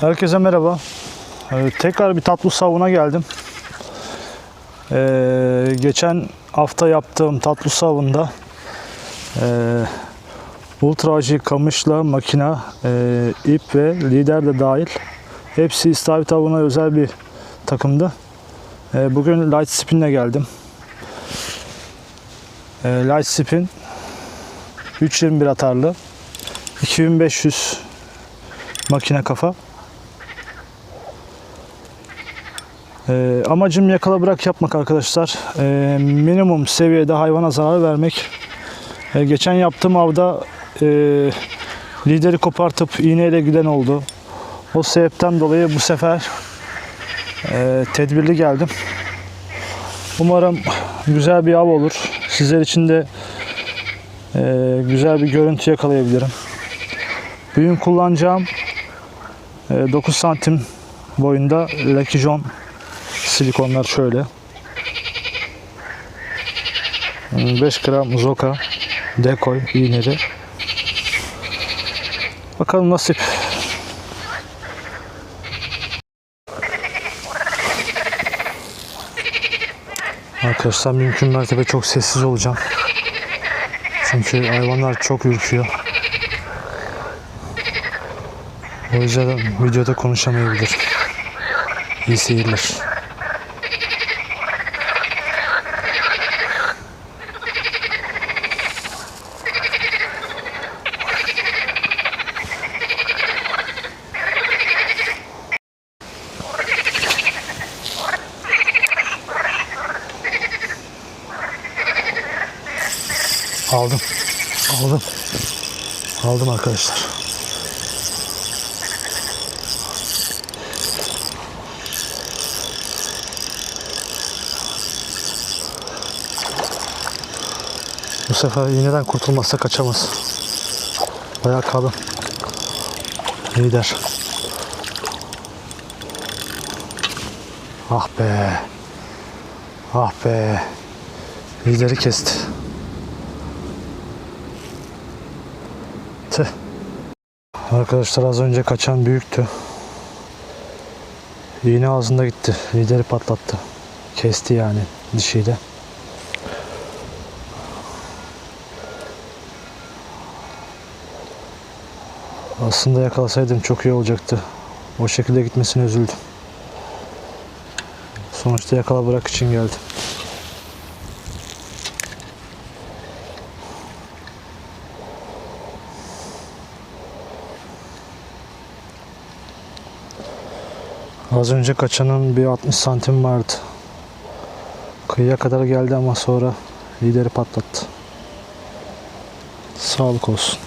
Herkese merhaba. Ee, tekrar bir tatlı savuna geldim. Ee, geçen hafta yaptığım tatlı savunda e, Ultra Acı kamışla makina, e, ip ve lider de dahil hepsi istavrit avına özel bir takımdı. E, bugün Light Spin'le geldim. E, Light Spin 3.21 atarlı 2500 makine kafa. Ee, amacım yakala bırak yapmak arkadaşlar. Ee, minimum seviyede hayvana zarar vermek. Ee, geçen yaptığım avda e, lideri kopartıp iğneyle giden oldu. O sebepten dolayı bu sefer e, tedbirli geldim. Umarım güzel bir av olur. Sizler için de e, güzel bir görüntü yakalayabilirim. Bugün kullanacağım e, 9 santim boyunda Lucky John silikonlar şöyle. 5 gram zoka dekoy iğneli. Bakalım nasip. Arkadaşlar mümkün mertebe çok sessiz olacağım. Çünkü hayvanlar çok ürküyor. O yüzden videoda konuşamayabilir. İyi seyirler. Aldım. Aldım. Aldım arkadaşlar. Bu sefer iğneden kurtulmazsa kaçamaz. Bayağı kalın. Lider. Ah be. Ah be. Lideri kesti. Arkadaşlar az önce kaçan büyüktü. İğne ağzında gitti. Lideri patlattı. Kesti yani dişiyle. Aslında yakalasaydım çok iyi olacaktı. O şekilde gitmesine üzüldüm. Sonuçta yakala bırak için geldim. Az önce kaçanın bir 60 santim vardı. Kıyıya kadar geldi ama sonra lideri patlattı. Sağlık olsun.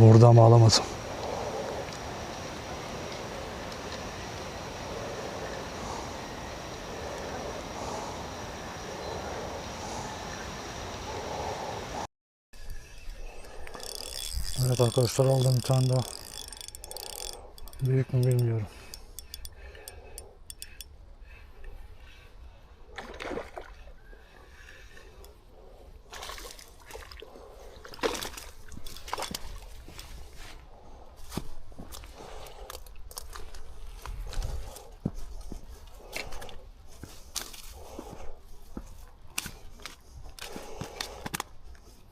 Vurdu ama alamadım. Evet arkadaşlar aldım bir tane daha. Büyük mü bilmiyorum.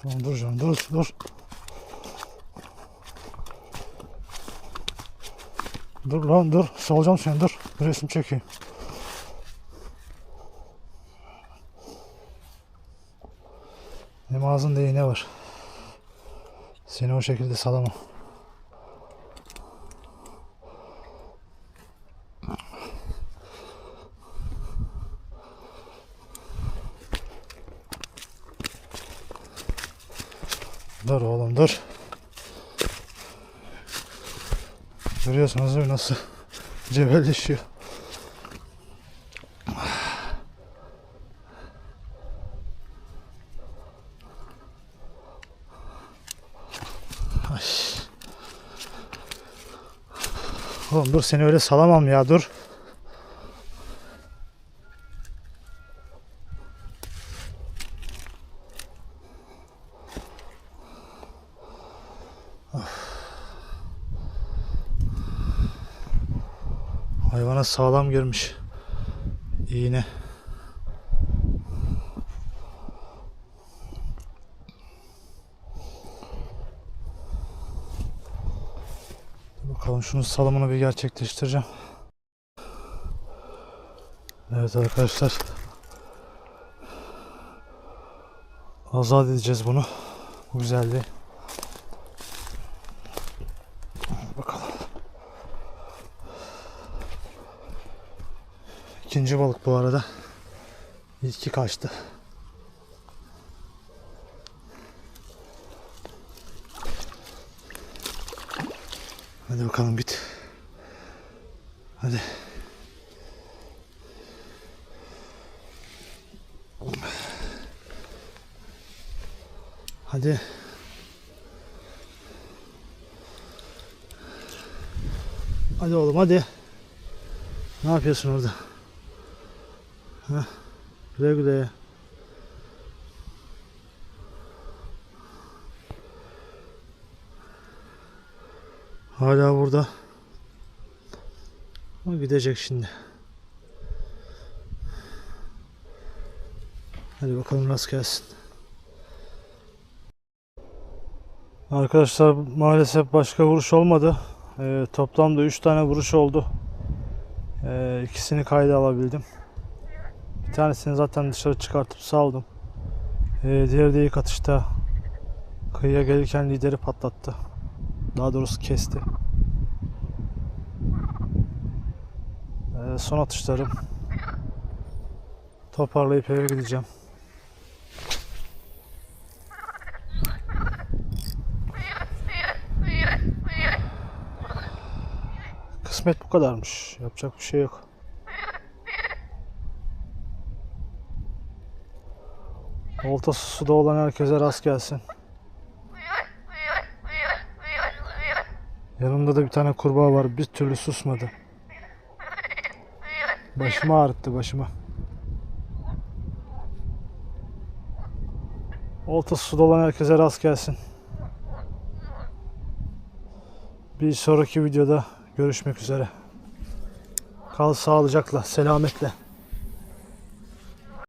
Tamam dur canım dur dur. Dur lan dur. Salacağım seni dur. Bir resim çekeyim. Benim ağzında iğne var. Seni o şekilde salamam. Dur oğlum dur. Görüyorsunuz değil mi nasıl cebelleşiyor. Ay. Oğlum dur seni öyle salamam ya dur. Hayvana sağlam girmiş. İğne. Bakalım şunun salımını bir gerçekleştireceğim. Evet arkadaşlar. Azat edeceğiz bunu. Bu güzelliği. İkinci balık bu arada. İlki kaçtı. Hadi bakalım git. Hadi. Hadi. Hadi oğlum hadi. Ne yapıyorsun orada? Heh. Güle güle. Hala burada. O gidecek şimdi. Hadi bakalım rast gelsin. Arkadaşlar maalesef başka vuruş olmadı. Ee, toplamda 3 tane vuruş oldu. Ee, ikisini kayda alabildim. Tanesini zaten dışarı çıkartıp saldım. Ee, diğeri de ilk atışta kıyıya gelirken lideri patlattı. Daha doğrusu kesti. Ee, son atışlarım. Toparlayıp eve gideceğim. Kısmet bu kadarmış. Yapacak bir şey yok. Oltası suda olan herkese rast gelsin. Yanımda da bir tane kurbağa var. Bir türlü susmadı. Başımı ağrıttı başımı. Oltası suda olan herkese rast gelsin. Bir sonraki videoda görüşmek üzere. Kal sağlıcakla, selametle.